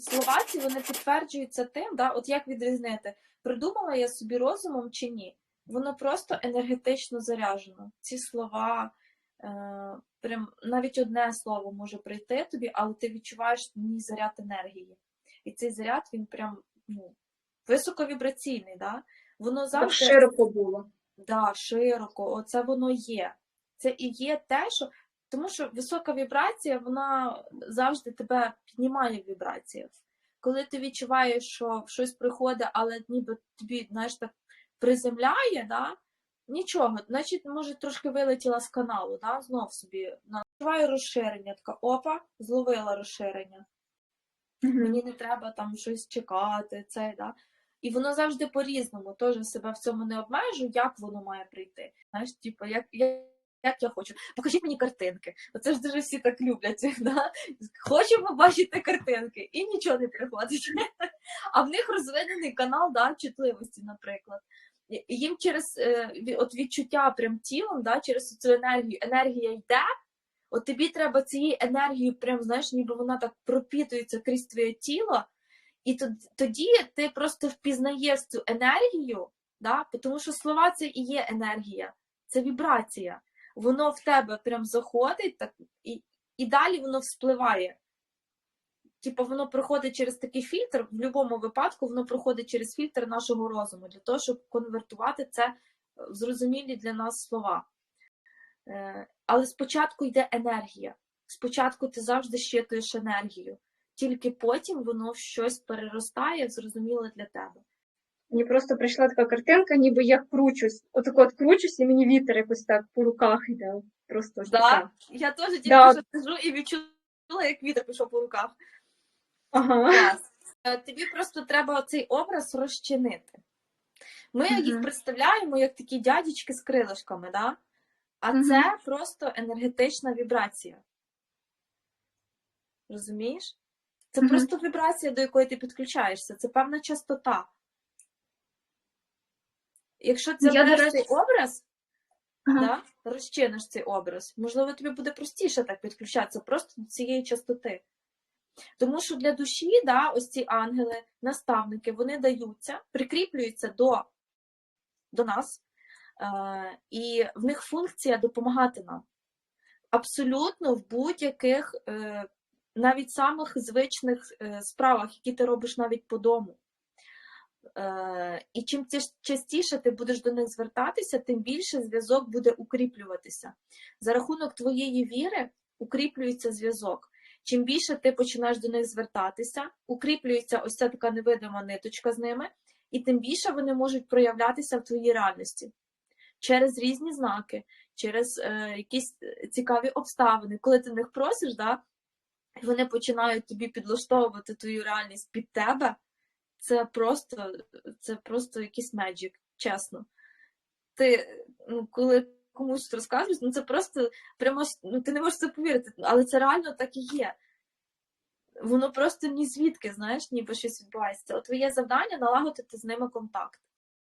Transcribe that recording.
слова ці вони підтверджуються тим, да, от як відрізнити, придумала я собі розумом чи ні. Воно просто енергетично заряджено. Ці слова, е, прям навіть одне слово може прийти тобі, але ти відчуваєш в ній заряд енергії. І цей заряд він прям ну, високовібраційний. Да? Воно Так завжди широко було. да, широко, оце воно є. Це і є те, що. Тому що висока вібрація, вона завжди тебе піднімає в вібраціях. Коли ти відчуваєш, що щось приходить, але ніби тобі, знаєш, так приземляє, да? нічого, значить, може, трошки вилетіла з каналу, да? знов собі відчуваю розширення, така опа, зловила розширення Мгм. мені не треба там щось чекати, це, да. І воно завжди по-різному, теж себе в цьому не обмежу, як воно має прийти. Знаєш, типу, як, як, як я хочу. Покажіть мені картинки. Оце ж дуже всі так люблять. Да? Хочу побачити картинки, і нічого не приходить. А в них розвинений канал да, чутливості, наприклад. Їм через е, от відчуття прям тілом, да, через цю енергію, енергія йде, От тобі треба цією енергією, прям знаєш, ніби вона так пропітується крізь твоє тіло, і тоді ти просто впізнаєш цю енергію, да? тому що слова це і є енергія, це вібрація. Воно в тебе прям заходить, так, і, і далі воно вспливає. Типу, воно проходить через такий фільтр, в будь-якому випадку воно проходить через фільтр нашого розуму, для того, щоб конвертувати це в зрозумілі для нас слова. Е, Але спочатку йде енергія. Спочатку ти завжди щитуєш енергію, тільки потім воно в щось переростає, зрозуміле для тебе. Мені просто прийшла така картинка, ніби я кручусь. Отако от кручусь, і мені вітер якось так по руках йде. Просто. Да? Я теж тільки Да. що сижу і відчула, як вітер пішов по руках. Ага. Клас. Е, Тобі просто треба цей образ розчинити. Ми їх представляємо як такі дядечки з крилишками, да? а Мгм. це просто енергетична вібрація. Розумієш? Це Мгм. просто вібрація, до якої ти підключаєшся, це певна частота. Якщо ти Я, до забереш речі- цей образ, Ага. да, розчиниш цей образ, можливо, тобі буде простіше так підключатися просто до цієї частоти. Тому що для душі, да, ось ці ангели, наставники, вони даються, прикріплюються до, до нас, е, і в них функція допомагати нам. Абсолютно в будь-яких, е, навіть самих звичних е, справах, які ти робиш навіть по дому. Е, і чим частіше ти будеш до них звертатися, тим більше зв'язок буде укріплюватися. За рахунок твоєї віри укріплюється зв'язок. Чим більше ти починаєш до них звертатися, укріплюється ось ця така невидима ниточка з ними, і тим більше вони можуть проявлятися в твоїй реальності через різні знаки, через е, якісь цікаві обставини. Коли ти них просиш, да, вони починають тобі підлаштовувати твою реальність під тебе, це просто, це просто якийсь меджик, чесно. Ти, ну, коли комусь розказуєш, ну це просто прямо ну, ти не можеш це повірити, але це реально так і є. Воно просто ні звідки, знаєш, ніби щось відбувається. От твоє завдання налагодити з ними контакт.